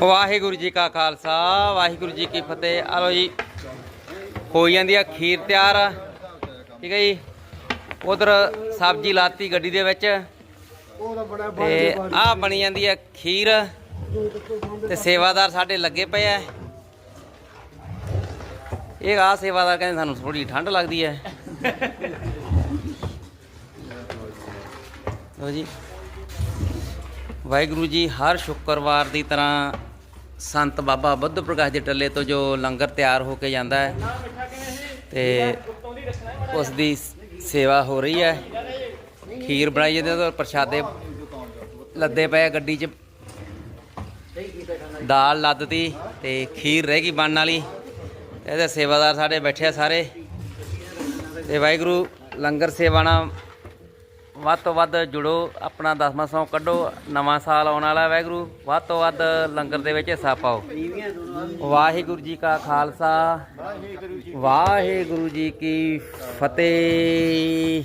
ਵਾਹਿਗੁਰੂ ਜੀ ਕਾ ਖਾਲਸਾ, ਵਾਹਿਗੁਰੂ ਜੀ ਕੀ ਫਤਿਹ। ਆ ਲੋ ਜੀ, ਹੋ ਜਾਂਦੀ ਆ ਖੀਰ ਤਿਆਰ। ਠੀਕ ਹੈ ਜੀ? ਉਧਰ ਸਬਜ਼ੀ ਲਾਤੀ ਗੱਡੀ ਦੇ ਵਿੱਚ। ਤੇ ਆ ਬਣੀ ਜਾਂਦੀ ਆ ਖੀਰ। ਤੇ ਸੇਵਾਦਾਰ ਸਾਡੇ ਲੱਗੇ ਪਏ ਆ। ਇਹ ਆ ਸੇਵਾਦਾਰ ਕਹਿੰਦੇ ਸਾਨੂੰ ਥੋੜੀ ਠੰਡ ਲੱਗਦੀ ਹੈ। ਲੋ ਜੀ। ਵਾਹਿਗੁਰੂ ਜੀ, ਹਰ ਸ਼ੁੱਕਰਵਾਰ ਦੀ ਤਰ੍ਹਾਂ ਸੰਤ ਬਾਬਾ ਬੁੱਧ ਪ੍ਰਕਾਸ਼ ਦੇ ਟੱਲੇ ਤੋਂ ਜੋ ਲੰਗਰ ਤਿਆਰ ਹੋ ਕੇ ਜਾਂਦਾ ਹੈ ਤੇ ਉਸ ਦੀ ਸੇਵਾ ਹੋ ਰਹੀ ਹੈ। ਖੀਰ ਬਣਾਈ ਜਾਂਦੀ ਤੇ ਪ੍ਰਸ਼ਾਦੇ ਲੱਦੇ ਪਏ ਗੱਡੀ 'ਚ। ਦਾਲ ਲੱਦਤੀ ਤੇ ਖੀਰ ਰਹਿ ਗਈ ਬਣਨ ਵਾਲੀ। ਇਹਦੇ ਸੇਵਾਦਾਰ ਸਾਡੇ ਬੈਠੇ ਆ ਸਾਰੇ। ਤੇ ਵਾਹਿਗੁਰੂ ਲੰਗਰ ਸੇਵਾ ਨਾਲ ਵੱਧ ਤੋਂ ਵੱਧ ਜੁੜੋ ਆਪਣਾ ਦਸਵਾਂ ਸੌ ਕੱਢੋ ਨਵਾਂ ਸਾਲ ਆਉਣ ਵਾਲਾ ਹੈ, ਵਾਹਿਗੁਰੂ ਵੱਧ ਤੋਂ ਵੱਧ ਲੰਗਰ ਦੇ ਵਿੱਚ ਹਿੱਸਾ ਪਾਓ। ਵਾਹਿਗੁਰੂ ਜੀ ਕਾ ਖਾਲਸਾ ਵਾਹਿਗੁਰੂ ਜੀ ਕੀ ਫਤਿਹ।